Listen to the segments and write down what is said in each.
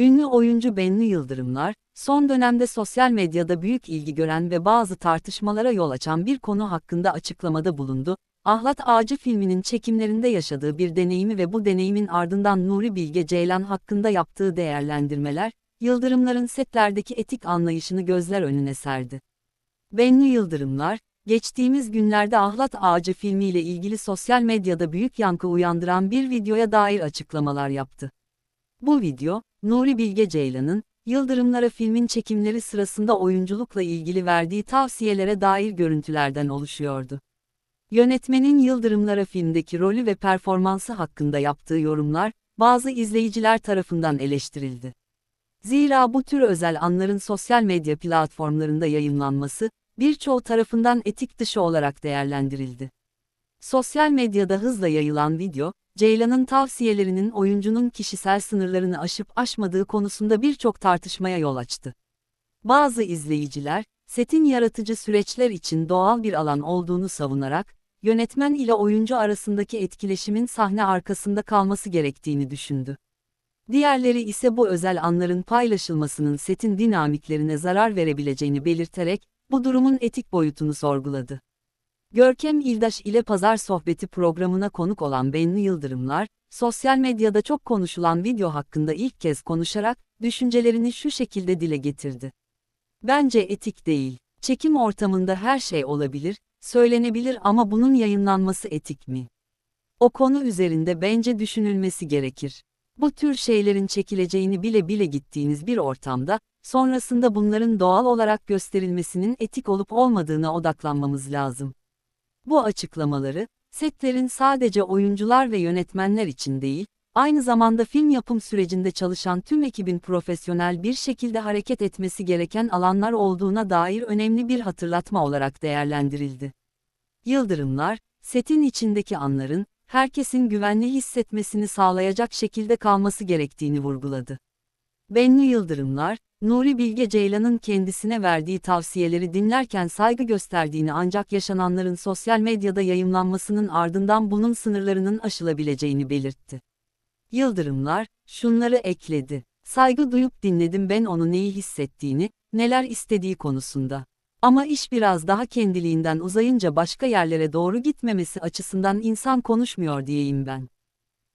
Ünlü oyuncu Bennu Yıldırımlar, son dönemde sosyal medyada büyük ilgi gören ve bazı tartışmalara yol açan bir konu hakkında açıklamada bulundu. Ahlat Ağacı filminin çekimlerinde yaşadığı bir deneyimi ve bu deneyimin ardından Nuri Bilge Ceylan hakkında yaptığı değerlendirmeler, Yıldırımların setlerdeki etik anlayışını gözler önüne serdi. Bennu Yıldırımlar, geçtiğimiz günlerde Ahlat Ağacı filmiyle ilgili sosyal medyada büyük yankı uyandıran bir videoya dair açıklamalar yaptı. Bu video, Nuri Bilge Ceylan'ın, Yıldırımlara filmin çekimleri sırasında oyunculukla ilgili verdiği tavsiyelere dair görüntülerden oluşuyordu. Yönetmenin Yıldırımlara filmdeki rolü ve performansı hakkında yaptığı yorumlar, bazı izleyiciler tarafından eleştirildi. Zira bu tür özel anların sosyal medya platformlarında yayınlanması, birçoğu tarafından etik dışı olarak değerlendirildi. Sosyal medyada hızla yayılan video, Ceylan'ın tavsiyelerinin oyuncunun kişisel sınırlarını aşıp aşmadığı konusunda birçok tartışmaya yol açtı. Bazı izleyiciler, setin yaratıcı süreçler için doğal bir alan olduğunu savunarak, yönetmen ile oyuncu arasındaki etkileşimin sahne arkasında kalması gerektiğini düşündü. Diğerleri ise bu özel anların paylaşılmasının setin dinamiklerine zarar verebileceğini belirterek, bu durumun etik boyutunu sorguladı. Görkem İldaş ile Pazar Sohbeti programına konuk olan Bennu Yıldırımlar, sosyal medyada çok konuşulan video hakkında ilk kez konuşarak, düşüncelerini şu şekilde dile getirdi. Bence etik değil. Çekim ortamında her şey olabilir, söylenebilir ama bunun yayınlanması etik mi? O konu üzerinde bence düşünülmesi gerekir. Bu tür şeylerin çekileceğini bile bile gittiğiniz bir ortamda, sonrasında bunların doğal olarak gösterilmesinin etik olup olmadığına odaklanmamız lazım. Bu açıklamaları, setlerin sadece oyuncular ve yönetmenler için değil, aynı zamanda film yapım sürecinde çalışan tüm ekibin profesyonel bir şekilde hareket etmesi gereken alanlar olduğuna dair önemli bir hatırlatma olarak değerlendirildi. Yıldırımlar, setin içindeki anların, herkesin güvenli hissetmesini sağlayacak şekilde kalması gerektiğini vurguladı. Bennu Yıldırımlar, Nuri Bilge Ceylan'ın kendisine verdiği tavsiyeleri dinlerken saygı gösterdiğini ancak yaşananların sosyal medyada yayımlanmasının ardından bunun sınırlarının aşılabileceğini belirtti. Yıldırımlar, şunları ekledi. Saygı duyup dinledim ben onu neyi hissettiğini, neler istediği konusunda. Ama iş biraz daha kendiliğinden uzayınca başka yerlere doğru gitmemesi açısından insan konuşmuyor diyeyim ben.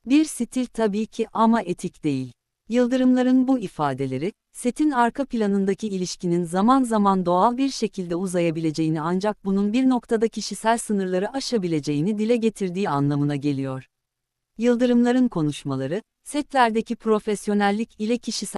Bir stil tabii ki ama etik değil. Yıldırımların bu ifadeleri, setin arka planındaki ilişkinin zaman zaman doğal bir şekilde uzayabileceğini ancak bunun bir noktada kişisel sınırları aşabileceğini dile getirdiği anlamına geliyor. Yıldırımların konuşmaları, setlerdeki profesyonellik ile kişisel